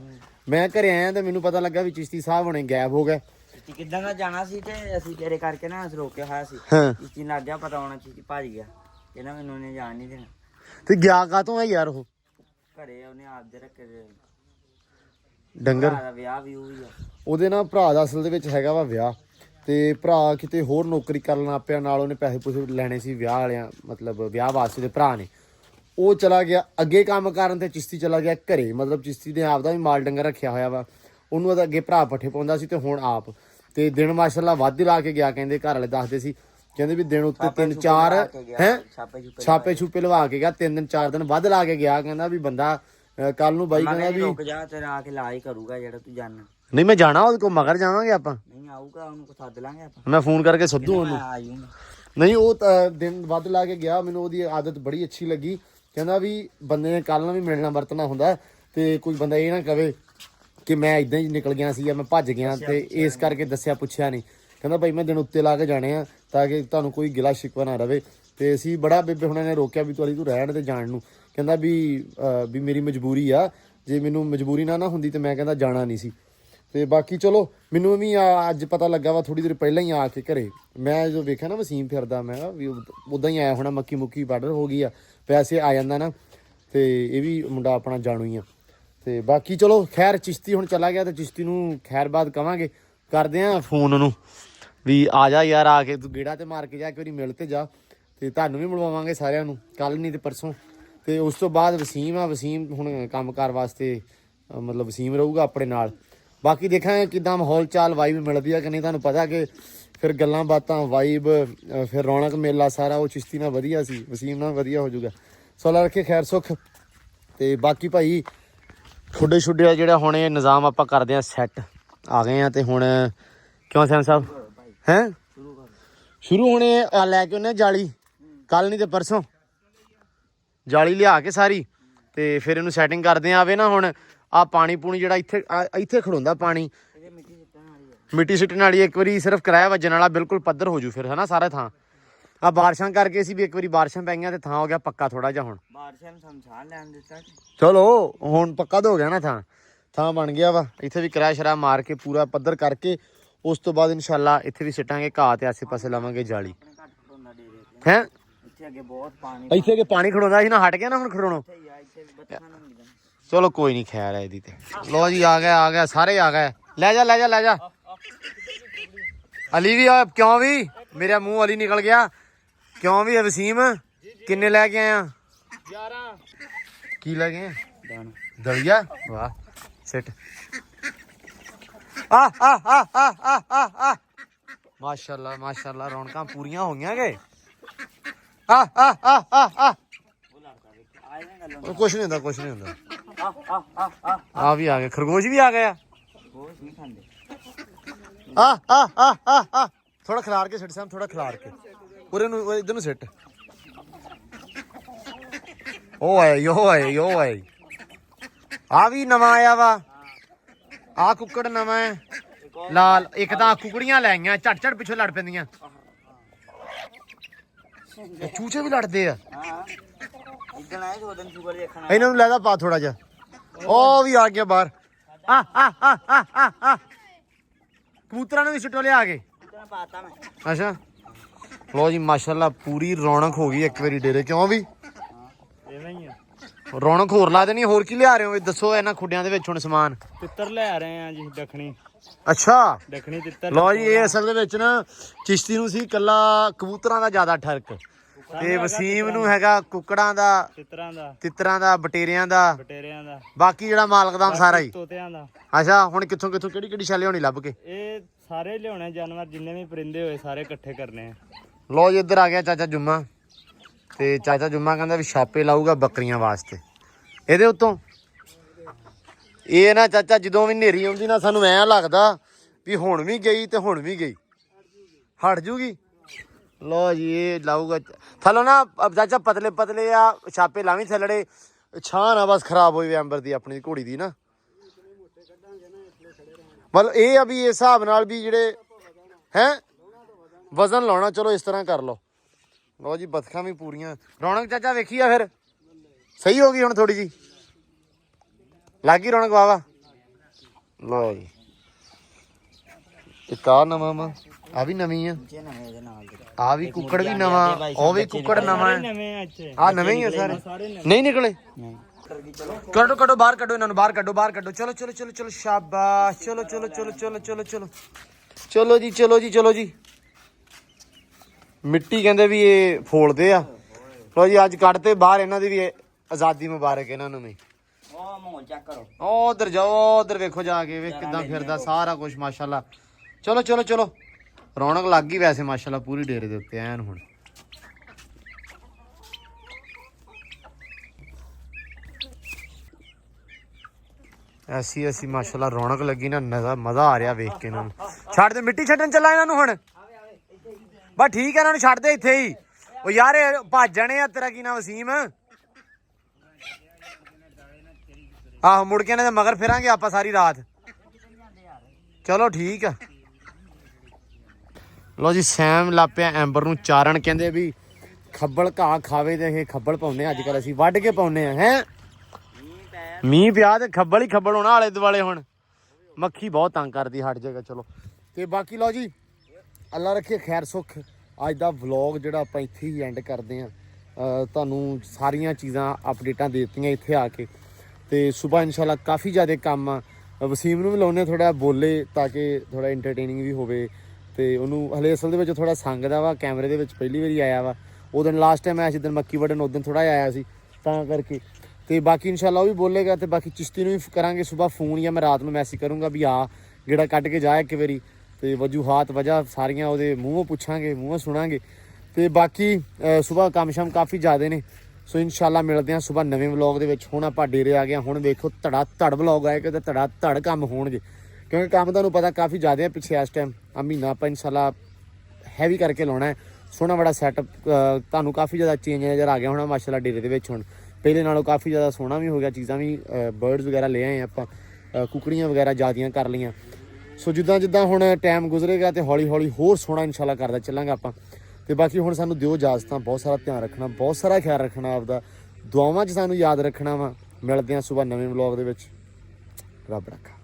ਮੈਂ ਘਰੇ ਆਇਆ ਤੇ ਮੈਨੂੰ ਪਤਾ ਲੱਗਾ ਵੀ ਚਿਸ਼ਤੀ ਸਾਹਿਬ ਹੁਣੇ ਗਾਇਬ ਹੋ ਗਏ। ਚਿਸ਼ਤੀ ਕਿੱਦਾਂ ਦਾ ਜਾਣਾ ਸੀ ਤੇ ਅਸੀਂ ਤੇਰੇ ਕਰਕੇ ਨਾ ਅਸੀਂ ਰੋਕਿਆ ਹੋਇਆ ਸੀ। ਹਾਂ। ਚਿਸ਼ਤੀ ਲੱਗ ਗਿਆ ਪਤਾ ਹੋਣਾ ਚਿਸ਼ਤੀ ਭੱਜ ਗਿਆ। ਕਹਿੰਦਾ ਮੈਨੂੰ ਨੇ ਜਾਣ ਨਹੀਂ ਦੇਣਾ। ਤੇ ਗਿਆ ਕਾਤੋਂ ਆ ਯਾਰ ਉਹ? ਘਰੇ ਉਹਨੇ ਆਪ ਦੇ ਰੱਖੇ ਦੇ ਡੰਗਰ। ਭਰਾ ਦਾ ਵਿਆਹ ਵੀ ਹੋਈ ਆ। ਉਹਦੇ ਨਾਲ ਭਰਾ ਦਾ ਅਸਲ ਦੇ ਵਿੱਚ ਹੈਗਾ ਵਾ ਵਿਆਹ। ਤੇ ਭਰਾ ਕਿਤੇ ਹੋਰ ਨੌਕਰੀ ਕਰਨ ਲੱਗ ਪਿਆ ਨਾਲ ਉਹਨੇ ਪੈਸੇ ਪੂਸੇ ਲੈਣੇ ਸੀ ਵਿਆਹ ਵਾਲਿਆਂ ਮਤਲਬ ਵਿਆਹ ਵਾਸਤੇ ਦੇ ਭਰਾ ਨੇ। ਉਹ ਚਲਾ ਗਿਆ ਅੱਗੇ ਕੰਮ ਕਰਨ ਤੇ ਚਿਸ਼ਤੀ ਚਲਾ ਗਿਆ ਘਰੇ। ਮਤਲਬ ਚਿਸ਼ਤੀ ਦੇ ਆਪ ਦਾ ਵੀ ਮਾਲ ਡੰਗਰ ਰੱਖਿਆ ਹੋਇਆ ਵਾ। ਉਹਨੂੰ ਉਹਦਾ ਅੱਗੇ ਭਰਾ ਪੱਠੇ ਪਾਉਂਦਾ ਸੀ ਤੇ ਹੁਣ ਆਪ। ਤੇ ਦਿਨ ਮਾਸ਼ਾਅੱਲਾ ਵੱਧ ਲਾ ਕੇ ਗਿਆ ਕਹਿੰਦੇ ਘਰ ਵਾਲੇ ਦੱਸਦੇ ਸੀ। ਕਹਿੰਦੇ ਵੀ ਦਿਨ ਉੱਤੇ ਤਿੰਨ ਚਾਰ ਹੈ? ਛਾਪੇ ਛੁਪੇ ਛਾਪੇ ਛੁਪੇ ਲਵਾ ਕੇ ਗਿਆ ਤਿੰਨ ਦਿਨ ਚਾਰ ਦਿਨ ਵੱਧ ਲਾ ਕੇ ਗਿਆ। ਕਹਿੰਦਾ ਵੀ ਬੰਦਾ ਕੱਲ ਨੂੰ ਬਾਈ ਕਹਿੰਦਾ ਵੀ ਰੁਕ ਜਾ ਤੇਰਾ ਆ ਕੇ ਲਾ ਹੀ ਕਰੂਗਾ ਜਿਹੜਾ ਤੂੰ ਜਾਣਾ। ਨਹੀਂ ਮੈਂ ਜਾਣਾ ਉਹਦੇ ਕੋਲ ਮਗਰ ਜਾਵਾਂਗੇ ਆਪਾਂ। ਨਹੀਂ ਆਊਗਾ ਉਹਨੂੰ ਸੱਦ ਲਾਂਗੇ ਆਪਾਂ। ਮੈਂ ਫੋਨ ਕਰਕੇ ਸੱਦੂ ਉਹਨੂੰ। ਮੈਂ ਆ ਜਾਊਂਗਾ। ਨਹੀਂ ਉਹ ਤਾਂ ਦਿਨ ਵੱਧ ਲਾ ਕੇ ਗਿਆ ਮੈਨੂੰ ਉਹਦੀ ਆਦਤ ਬੜੀ ਅੱਛੀ ਲੱਗੀ। ਕਹਿੰਦਾ ਵੀ ਬੰਦੇ ਨੇ ਕੱਲ ਨੂੰ ਵੀ ਮਿਲਣਾ ਵਰਤਣਾ ਹੁੰਦਾ ਹੈ ਤੇ ਕੋਈ ਬੰਦਾ ਇਹ ਨਾ ਕਵੇ ਕਿ ਮੈਂ ਇਦਾਂ ਹੀ ਨਿਕਲ ਗਿਆ ਸੀ ਜਾਂ ਮੈਂ ਭੱਜ ਗਿਆ ਤੇ ਇਸ ਕਰਕੇ ਦੱਸਿਆ ਪੁੱਛਿਆ ਨਹੀਂ ਕਹਿੰਦਾ ਭਾਈ ਮੈਂ ਦਿਨ ਉੱਤੇ ਲਾ ਕੇ ਜਾਣੇ ਆ ਤਾਂ ਕਿ ਤੁਹਾਨੂੰ ਕੋਈ ਗਿਲਾ ਸ਼ਿਕਵਾ ਨਾ ਰਵੇ। ਤੇ ਅਸੀਂ ਬੜਾ ਬੇਬੇ ਹੁਣਾਂ ਨੇ ਰੋਕਿਆ ਵੀ ਤੁਹਾਡੀ ਤੂੰ ਰਹਿਣ ਤੇ ਜਾਣ ਨੂੰ। ਕਹਿੰਦਾ ਵੀ ਵੀ ਮੇਰੀ ਮਜਬੂਰੀ ਆ, ਜੇ ਮੈਨੂੰ ਮਜਬੂਰੀ ਨਾ ਨਾ ਹੁੰਦੀ ਤੇ ਮੈਂ ਕਹਿੰਦਾ ਜਾਣਾ ਨਹੀਂ ਸੀ। ਤੇ ਬਾਕੀ ਚਲੋ, ਮੈਨੂੰ ਵੀ ਅੱਜ ਪਤਾ ਲੱਗਾ ਵਾ ਥੋੜੀ ਦੇਰ ਪਹਿਲਾਂ ਹੀ ਆ ਕੇ ਘਰੇ। ਮੈਂ ਜਦੋਂ ਵੇਖਿਆ ਨਾ ਵਸੀਮ ਫਿਰਦਾ, ਮੈਂ ਵੀ ਉਦਾਂ ਹੀ ਆਇਆ ਹੋਣਾ, ਮੱਕੀ ਮੁੱਕੀ ਬਾਰਡਰ ਹੋ ਗਈ ਆ ਵੈਸੇ ਆ ਜਾਂਦਾ ਨਾ। ਤੇ ਇਹ ਵੀ ਮੁੰਡਾ ਆਪਣਾ ਜਾਣੂ ਹੀ ਆ। ਤੇ ਬਾਕੀ ਚਲੋ, ਖੈਰ ਚਿਸ਼ਤੀ ਹੁਣ ਚਲਾ ਗਿਆ ਤੇ ਚਿਸ਼ਤੀ ਨੂੰ ਖੈਰ ਬਾਦ ਕਵਾਂਗੇ। ਕਰਦੇ ਆ ਫੋਨ ਉਹਨੂੰ, ਵੀ ਆ ਜਾ ਯਾਰ, ਆ ਕੇ ਤੂੰ ਗੇੜਾ ਤੇ ਮਾਰ ਕੇ ਜਾ, ਇੱਕ ਵਾਰੀ ਮਿਲ ਤੇ ਜਾ। ਤੇ ਤੁਹਾਨੂੰ ਵੀ ਮਿਲਵਾਵਾਂਗੇ ਸਾਰਿਆਂ ਨੂੰ ਕੱਲ ਨਹੀਂ ਤੇ ਪਰਸੋਂ। ਤੇ ਉਸ ਤੋਂ ਬਾਅਦ ਵਸੀਮ ਆ ਵਸੀਮ ਹੁਣ ਕੰਮਕਾਰ ਵਾਸਤੇ ਮਤਲਬ ਵਸੀਮ ਰਹੂਗਾ ਆਪਣੇ ਨਾਲ। ਬਾਕੀ ਦੇਖਾਂਗੇ ਕਿਦਾਂ ਮਾਹੌਲ ਚਾਲ ਵਾਈਬ ਮਿਲਦੀ ਆ ਕਿ ਨਹੀਂ ਤੁਹਾਨੂੰ ਪਤਾ ਕਿ ਫਿਰ ਗੱਲਾਂ ਬਾਤਾਂ ਵਾਈਬ ਫਿਰ ਰੌਣਕ ਮੇਲਾ ਸਾਰਾ ਉਹ ਚਿਸ਼ਤੀ ਨਾਲ ਵਧੀਆ ਸੀ ਵਸੀਮ ਨਾਲ ਵਧੀਆ ਹੋ ਜਾਊਗਾ। ਸੋ ਅੱਲਾ ਰੱਖੇ ਖੈਰ ਸੁਖ। ਤੇ ਬਾਕੀ ਭਾਈ ਛੋਡੇ ਛੋਡੇ ਆ ਜਿਹੜਾ ਹੁਣ ਇਹ ਨਿਜ਼ਾਮ ਆਪਾਂ ਕਰਦੇ ਆ ਸੈੱਟ ਆ ਗਏ ਆ ਤੇ ਹੁਣ ਕਿਉਂ ਸੈਮ ਸਾਹਿਬ? ਹੈ? ਸ਼ੁਰੂ ਹੋਣੇ ਆ ਲੈ ਕੇ ਉਹਨੇ ਜਾਲੀ। ਕੱਲ ਨਹੀਂ ਤੇ ਪਰਸੋਂ। ਜਾਲੀ ਲਿਆ ਕੇ ਸਾਰੀ ਤੇ ਫਿਰ ਇਹਨੂੰ ਸੈਟਿੰਗ ਕਰਦੇ ਆ ਆਵੇ ਨਾ ਹੁਣ। ਆ ਪਾਣੀ ਪੂਣੀ ਜਿਹੜਾ ਇੱਥੇ ਆਹ ਇੱਥੇ ਖੜੋਂਦਾ ਪਾਣੀ। ਮਿੱਟੀ ਸਿੱਟਣ ਵਾਲੀ ਇੱਕ ਵਾਰੀ ਸਿਰਫ ਕਿਰਾਇਆ ਵੱਜਣ ਵਾਲਾ ਬਿਲਕੁਲ ਪੱਧਰ ਹੋ ਜੂ ਫਿਰ ਹਨਾ ਸਾਰਾ ਥਾਂ। ਆ ਬਾਰਿਸ਼ਾਂ ਕਰਕੇ ਸੀ ਵੀ ਇੱਕ ਵਾਰੀ ਬਾਰਿਸ਼ਾਂ ਪੈ ਗਈਆਂ ਤੇ ਥਾਂ ਹੋ ਗਿਆ ਪੱਕਾ ਥੋੜਾ ਜਿਹਾ ਹੁਣ। ਬਾਰਿਸ਼ਾਂ ਨੂੰ ਸੰਸਾਰ ਲੈਣ ਦਿੱਤਾ। ਚਲੋ ਹੁਣ ਪੱਕਾ ਤਾਂ ਹੋ ਗਿਆ ਨਾ ਥਾਂ। ਥਾਂ ਬਣ ਗਿਆ ਵਾ। ਇੱਥੇ ਵੀ ਕਿਰਾਇਆ ਸ਼ਰਾ ਮਾਰ ਕੇ ਪੂਰਾ ਪੱਧਰ ਕਰਕੇ ਉਸ ਤੋਂ ਬਾਅਦ ਇਨਸ਼ਾਅੱਲਾ ਇੱਥੇ ਵੀ ਸਿੱਟਾਂਗੇ ਘਾਹ ਤੇ ਆਸੇ-ਪਾਸੇ ਲਾਵਾਂਗੇ ਜਾਲੀ। ਹੈ? ਇੱਥੇ ਅੱਗੇ ਬਹੁਤ ਪਾਣੀ ਇੱਥੇ ਅੱਗੇ ਪਾਣੀ ਖੜੋਂਦਾ ਸੀ ਨਾ ਹਟ ਗਿਆ ਨਾ ਹੁਣ ਖੜੋਣੋਂ। ਇੱਥੇ ਹੀ ਆ ਇੱਥੇ ਵੀ ਬੱਚਿਆਂ ਨੂੰ ਮਿਲ ਜਾਣਾ ਚਲੋ ਕੋਈ ਨਹੀਂ ਖੈਰ ਹੈ ਇਹਦੀ ਤੇ। ਲੋ ਜੀ ਆ ਗਿਆ ਆ ਗਿਆ ਸਾਰੇ ਆ ਗਏ। ਲੈ ਜਾ ਲੈ ਜਾ ਲੈ ਜਾ। ਅਲੀ ਵੀ ਆ ਕਿਉਂ ਵੀ? ਮੇਰਾ ਮੂੰਹ ਅਲੀ ਨਿਕਲ ਗਿਆ। ਕਿਉਂ ਵੀ ਹੈ ਵਸੀਮ ਕਿੰਨੇ ਲੈ ਕੇ ਆਇਆ? 11 ਕੀ ਲੈ ਗਏ ਦਾਣਾ। ਦਲੀਆ? ਵਾਹ ਸਿੱਟ। ਆ ਆ ਆ ਆ ਆ ਆ ਆ। ਮਾਸ਼ਾਅੱਲਾ ਮਾਸ਼ਾਅੱਲਾ ਰੌਣਕਾਂ ਪੂਰੀਆਂ ਹੋ ਗਈਆਂ ਕਿ? ਆ ਆ ਆ ਆ ਆ। ਉਹ ਕੁਛ ਨਹੀਂ ਹੁੰਦਾ, ਕੁਛ ਨਹੀਂ ਹੁੰਦਾ। ਆ ਵੀ ਆ ਗਏ ਖਰਗੋਸ਼ ਵੀ ਆ ਗਏ ਆ ਆ ਆ ਆ ਆ। ਥੋੜਾ ਖਿਲਾਰ ਕੇ ਸਿੱਟ ਸਾਮ ਥੋੜਾ ਖਿਲਾਰ ਕੇ। ਉਰੇ ਨੂੰ ਇਧਰ ਨੂੰ ਸਿੱਟ ਉਹ ਆਏ ਉਹ ਆਏ ਆ ਵੀ ਨਵਾਂ ਆਇਆ ਵਾ। ਆ ਕੁੱਕੜ ਨਵਾਂ ਹੈ। ਲਾਲ, ਇੱਕ ਤਾਂ ਆਹ ਕੁਕੜੀਆਂ ਲੈ ਆਈਆਂ ਝਟ ਝਟ ਪਿੱਛੋਂ ਲੜ ਪੈਂਦੀਆਂ। ਇਹ ਚੂਚੇ ਵੀ ਲੜਦੇ ਆ। ਹਾਂ। ਇਦਾਂ ਆਏ ਦੋ ਦਿਨ ਸ਼ੂਗਰ ਦੇਖਣਾ ਇਹਨਾਂ ਨੂੰ ਲੈਦਾ ਪਾ ਥੋੜਾ ਜਿਹਾ। ਉਹ ਵੀ ਆ ਗਿਆ ਬਾਹਰ। ਆ ਆ ਆ ਆ ਆ ਆ। ਕਬੂਤਰਾਂ ਨੂੰ ਵੀ ਸਿੱਟੋ ਲਿਆ ਕੇ। ਇਦਾਂ ਪਾਤਾ ਮੈਂ। ਅੱਛਾ। ਲੋ ਜੀ ਮਾਸ਼ਾਅੱਲਾ ਪੂਰੀ ਰੌਣਕ ਹੋ ਗਈ ਇੱਕ ਵਾਰੀ ਡੇਰੇ ਕਿਉਂ ਵੀ? ਐਵੇਂ ਹੀ ਆ। ਰੌਣਕ ਹੋਰ ਲਾ ਦੇਣੀ ਹੋਰ ਕੀ ਲਿਆ ਰਹੇ ਹੋ? ਇਹ ਦੱਸੋ ਇਹਨਾਂ ਖੁੱਡਿਆਂ ਦੇ ਵਿੱਚ ਹੁਣ ਸਮਾਨ। ਤਿੱਤਰ ਲੈ ਰਹੇ ਆ ਜੀ ਦੱਖਣੀ। ਅੱਛਾ। ਦੱਖਣੀ ਤਿੱਤਰ ਲੋ ਜੀ ਇਹ ਅਸਲ ਦੇ ਵਿੱਚ ਨਾ ਚਿਸ਼ਤੀ ਨੂੰ ਸੀ ਕੱਲਾ ਕਬੂਤਰਾਂ ਦਾ ਜ਼ਿਆਦਾ ਠਰਕ। ਤੇ ਵਸੀਮ ਨੂੰ ਹੈਗਾ ਕੁੱਕੜਾਂ ਦਾ ਤਿੱਤਰਾਂ ਦਾ। ਤਿੱਤਰਾਂ ਦਾ ਬਟੇਰਿਆਂ ਦਾ। ਬਟੇਰਿਆਂ ਦਾ। ਬਾਕੀ ਜਿਹੜਾ ਮਾਲਕ ਦਾ ਸਾਰਾ ਹੀ। ਤੋਤਿਆਂ ਦਾ। ਅੱਛਾ ਹੁਣ ਕਿੱਥੋਂ ਕਿੱਥੋਂ ਕਿਹੜੀ ਕਿਹੜੀ ਛਾਲੇ ਹੋਣੀ ਲੱਭ ਕੇ? ਇਹ ਸਾਰੇ ਲਿਆਉਣੇ ਜਾਨਵਰ ਜਿੰਨੇ ਵੀ ਪਰਿੰਦੇ ਹੋਏ ਸਾਰੇ ਇਕੱਠੇ ਕਰਨੇ ਆ। ਲੋ ਜੀ ਇੱਧਰ ਆ ਗਿਆ ਚਾਚਾ ਜੁੰਮਾ। ਤੇ ਚਾਚਾ ਜੁੰਮਾ ਕਹਿੰਦਾ ਵੀ ਛਾਪੇ ਲਾਊਗਾ ਬੱਕਰੀਆਂ ਵਾਸਤੇ। ਇਹਦੇ ਉੱਤੋਂ ਇਹ ਨਾ ਚਾਚਾ ਜਦੋਂ ਵੀ ਨੇਰੀ ਆਉਂਦੀ ਨਾ ਸਾਨੂੰ ਐਂ ਲੱਗਦਾ ਵੀ ਹੁਣ ਵੀ ਗਈ ਤੇ ਹੁਣ ਵੀ ਗਈ। ਹਟ ਜੂਗੀ? ਲੋ ਜੀ, ਇਹ ਲਾਊਗਾ। ਥੱਲੋਂ ਨਾ ਚਾਚਾ ਪਤਲੇ ਪਤਲੇ ਆ, ਛਾਪੇ ਲਾਵੀਂ ਥੱਲੜੇ। ਛਾਂ ਨਾ ਬਸ ਖਰਾਬ ਹੋਈ ਵੇ ਅੰਬਰ ਦੀ, ਆਪਣੀ ਘੋੜੀ ਦੀ ਨਾ। ਮਤਲਬ ਇਹ ਆ ਵੀ ਇਸ ਹਿਸਾਬ ਨਾਲ ਵੀ ਜਿਹੜੇ, ਹੈ? ਵਜ਼ਨ ਲਾਉਣਾ, ਚਲੋ ਇਸ ਤਰ੍ਹਾਂ ਕਰ ਲਓ। ਲਓ ਜੀ, ਬਤਖਾਂ ਵੀ ਪੂਰੀਆਂ। ਰੌਣਕ ਚਾਚਾ ਵੇਖੀ ਆ ਫਿਰ? ਸਹੀ ਹੋ ਗਈ ਹੁਣ ਥੋੜੀ ਜੀ ਲੱਗੀ ਰੌਣਕ ਵਾਵਾ ਲਓ ਜੀ। ਇੱਕ ਆ ਨਵਾਂ ਵਾ। ਆ ਵੀ ਨਵੀਂ ਆ। ਜੇ ਨਾ ਇਹਦੇ ਨਾਲ ਦੇ। ਆ ਵੀ ਕੁੱਕੜ ਵੀ ਨਵਾਂ। ਉਹ ਵੀ ਕੁੱਕੜ ਨਵਾਂ ਹੈ। ਨਵੇਂ ਆ ਨਵੇਂ ਹੀ ਆ ਸਾਰੇ। ਨਹੀਂ ਨਿਕਲੇ? ਕੱਢੋ ਕੱਢੋ ਬਾਹਰ ਕੱਢੋ ਇਹਨਾਂ ਨੂੰ ਬਾਹਰ ਕੱਢੋ ਬਾਹਰ ਕੱਢੋ। ਚਲੋ ਚਲੋ ਚਲੋ ਚਲੋ ਸ਼ਾਬਾਸ਼। ਚਲੋ ਚਲੋ ਚਲੋ ਚਲੋ ਚਲੋ ਚਲੋ। ਚਲੋ ਜੀ ਚਲੋ ਜੀ ਚਲੋ ਜੀ। ਮਿੱਟੀ ਕਹਿੰਦੇ ਵੀ ਇਹ ਫੋਲਦੇ ਆ। ਲੋ ਜੀ ਅੱਜ ਕੱਢਤੇ ਬਾਹਰ ਇਹਨਾਂ ਦੀ ਵੀ ਆਜ਼ਾਦੀ ਮੁਬਾਰਕ ਇਹਨਾਂ ਨੂੰ ਵੀ। ਉਹ ਮਾਹੌਲ ਚੈੱਕ ਕਰੋ। ਉਹ ਉਧਰ ਜਾਓ ਉਧਰ ਵੇਖੋ ਜਾ ਕੇ ਵੇਖ ਕਿਦਾਂ ਫਿਰਦਾ ਸਾਰਾ ਕੁਝ ਮਾਸ਼ਾਅੱਲਾ। ਚਲੋ ਚਲੋ ਚਲੋ। ਰੌਣਕ ਲੱਗ ਗਈ ਵੈਸੇ ਮਾਸ਼ਾਅੱਲਾ ਪੂਰੀ ਡੇਰੇ ਦੇ ਉੱਤੇ ਐਨ ਹੁਣ। ਐਸੀ ਐਸੀ ਮਾਸ਼ਾਅੱਲਾ ਰੌਣਕ ਲੱਗੀ ਨਾ ਨਜ਼ਾ ਮਜ਼ਾ ਆ ਰਿਹਾ ਵੇਖ ਕੇ ਇਹਨਾਂ ਨੂੰ। ਛੱਡ ਦੇ ਮਿੱਟੀ ਛੱਡਣ ਚੱਲਾ ਇਹਨਾਂ ਨੂੰ ਹੁਣ? ਬਸ ਠੀਕ ਹੈ ਇਹਨਾਂ ਨੂੰ ਛੱਡ ਦੇ ਇੱਥੇ ਹੀ। ਉਹ ਯਾਰ ਇਹ ਭੱਜ ਜਾਣੇ ਆ ਤੇਰਾ ਕੀ ਨਾਮ ਵਸੀਮ? ਆਹੋ ਮੁੜ ਕੇ ਇਹਨਾਂ ਦੇ ਮਗਰ ਫਿਰਾਂਗੇ ਆਪਾਂ ਸਾਰੀ ਰਾਤ। ਚਲੋ ਠੀਕ ਆ। ਲੋ ਜੀ, ਸੈਮ ਲਾਪਿਆ ਐਂਬਰ ਨੂੰ। ਚਾਰਨ ਕਹਿੰਦੇ ਵੀ ਖੱਬਲ ਘਾਹ ਖਾਵੇ ਤੇ ਇਹ ਖੱਬਲ ਪਾਉਨੇ ਅੱਜ ਕੱਲ ਅਸੀਂ ਵੱਢ ਕੇ ਪਾਉਨੇ ਆ ਹੈ? ਮੀਂਹ ਪਿਆ ਤੇ ਖੱਬਲ ਹੀ ਖੱਬਲ ਹੋਣਾ ਆਲੇ ਦੁਆਲੇ ਹੁਣ। ਮੱਖੀ ਬਹੁਤ ਤੰਗ ਕਰਦੀ ਹਟ ਜਾਏਗਾ, ਚਲੋ। ਤੇ ਬਾਕੀ ਲਓ ਜੀ, ਅੱਲਾ ਰੱਖੇ, ਖੈਰ ਸੁਖ। ਅੱਜ ਦਾ ਵਲੌਗ ਜਿਹੜਾ ਆਪਾਂ ਇੱਥੇ ਹੀ ਐਂਡ ਕਰਦੇ ਆ ਤੁਹਾਨੂੰ ਸਾਰੀਆਂ ਚੀਜ਼ਾਂ ਅਪਡੇਟਾਂ ਦੇ ਦਿੱਤੀਆਂ ਇੱਥੇ ਆ ਕੇ। ਤੇ ਸਵੇਰ ਇਨਸ਼ਾਅੱਲਾ ਕਾਫੀ ਜ਼ਿਆਦਾ ਕੰਮ ਆ। ਵਸੀਮ ਨੂੰ ਵੀ ਲਾਉਨੇ ਥੋੜਾ ਬੋਲੇ ਤਾਂ ਕਿ ਥੋੜਾ ਐਂਟਰਟੇਨਿੰਗ ਵੀ ਹੋਵੇ ਤੇ ਉਹਨੂੰ ਹਲੇ ਅਸਲ ਦੇ ਵਿੱਚ ਥੋੜਾ ਸੰਗਦਾ ਵਾ, ਕੈਮਰੇ ਦੇ ਵਿੱਚ ਪਹਿਲੀ ਵਾਰੀ ਆਇਆ ਵਾ। ਉਹ ਦਿਨ ਲਾਸਟ ਟਾਈਮ ਆਇਆ ਸੀ, ਦਿਨ ਮੱਕੀ ਵੜਨ ਉਹ ਦਿਨ ਥੋੜਾ ਆਇਆ ਸੀ, ਤਾਂ ਕਰਕੇ। ਤੇ ਬਾਕੀ ਇਨਸ਼ਾਅੱਲਾ ਉਹ ਵੀ ਬੋਲੇਗਾ ਤੇ ਬਾਕੀ ਚਿਸ਼ਤੀ ਨੂੰ ਵੀ ਕਰਾਂਗੇ ਸਵੇਰ ਫੋਨ ਜਾਂ ਮੈਂ ਰਾਤ ਨੂੰ ਮੈਸੇਜ ਕਰੂੰਗਾ ਵੀ ਆ, ਗੇੜਾ ਕੱਢ ਕੇ ਜਾ ਇੱਕ ਵਾਰੀ। ਤੇ ਵਜੂਹਾਤ, ਵਜ੍ਹਾ ਸਾਰੀਆਂ ਉਹਦੇ ਮੂੰਹੋਂ ਪੁੱਛਾਂਗੇ, ਮੂੰਹੋਂ ਸੁਣਾਂਗੇ। ਤੇ ਬਾਕੀ ਸਵੇਰ ਕੰਮ ਸ਼ਾਮ ਕਾਫੀ ਜ਼ਿਆਦੇ ਨੇ। ਸੋ ਇਨਸ਼ਾਅੱਲਾ ਮਿਲਦੇ ਹਾਂ ਸਵੇਰ ਨਵੇਂ ਵਲੌਗ ਦੇ ਵਿੱਚ। ਹੁਣ ਆਪਾਂ ਡੇਰੇ ਆ ਗਏ ਹੁਣ ਵੇਖੋ ਧੜਾ ਧੜ ਵਲੌਗ ਆਏਗਾ ਤੇ ਧੜਾ ਧੜ ਕੰਮ ਹੋਣਗੇ। ਕਿਉਂਕਿ ਕੰਮ ਤੁਹਾਨੂੰ ਪਤਾ ਕਾਫੀ ਜ਼ਿਆਦਾ ਹੈ ਪਿੱਛੇ ਇਸ ਟਾਈਮ ਆ ਮਹੀਨਾ ਆਪਾਂ ਇਨਸ਼ਾਅੱਲਾ ਹੈਵੀ ਕਰਕੇ ਲਾਉਣਾ ਹੈ। ਸੋਹਣਾ ਬੜਾ ਸੈਟਅਪ ਤੁਹਾਨੂੰ ਕਾਫੀ ਜ਼ਿਆਦਾ ਚੇਂਜ ਨਜ਼ਰ ਆ ਗਿਆ ਹੋਣਾ ਮਾਸ਼ਾਅੱਲਾ ਡੇਰੇ ਦੇ ਵਿੱਚ ਹੁਣ। ਪਹਿਲੇ ਨਾਲੋਂ ਕਾਫੀ ਜ਼ਿਆਦਾ ਸੋਹਣਾ ਵੀ ਹੋ ਗਿਆ। ਚੀਜ਼ਾਂ ਵੀ ਬਰਡਸ ਵਗੈਰਾ ਲੈ ਆਏ ਆਪਾਂ। ਅ, ਕੁਕੜੀਆਂ ਵਗੈਰਾ ਜ਼ਿਆਦੀਆਂ ਕਰ ਲਈਆਂ। ਸੋ ਜਿੱਦਾਂ ਜਿੱਦਾਂ ਹੁਣ ਟਾਈਮ ਗੁਜ਼ਰੇਗਾ ਤੇ ਹੌਲੀ ਹੌਲੀ ਹੋਰ ਸੋਹਣਾ ਇਨਸ਼ਾਅੱਲਾ ਕਰਦਾ ਚੱਲਾਂਗੇ ਆਪਾਂ। ਤੇ ਬਾਕੀ ਹੁਣ ਸਾਨੂੰ ਦਿਓ ਇਜਾਜ਼ਤਾਂ, ਬਹੁਤ ਸਾਰਾ ਧਿਆਨ ਰੱਖਣਾ, ਬਹੁਤ ਸਾਰਾ ਖਿਆਲ ਰੱਖਣਾ ਆਪਦਾ। ਦੁਆਵਾਂ 'ਚ ਸਾਨੂੰ ਯਾਦ ਰੱਖਣਾ ਵਾ, ਮਿਲਦੇ ਹਾਂ ਸਵੇਰ ਨਵੇਂ ਵਲੌਗ ਦੇ ਵਿੱਚ। ਰੱਬ ਰੱਖਾ।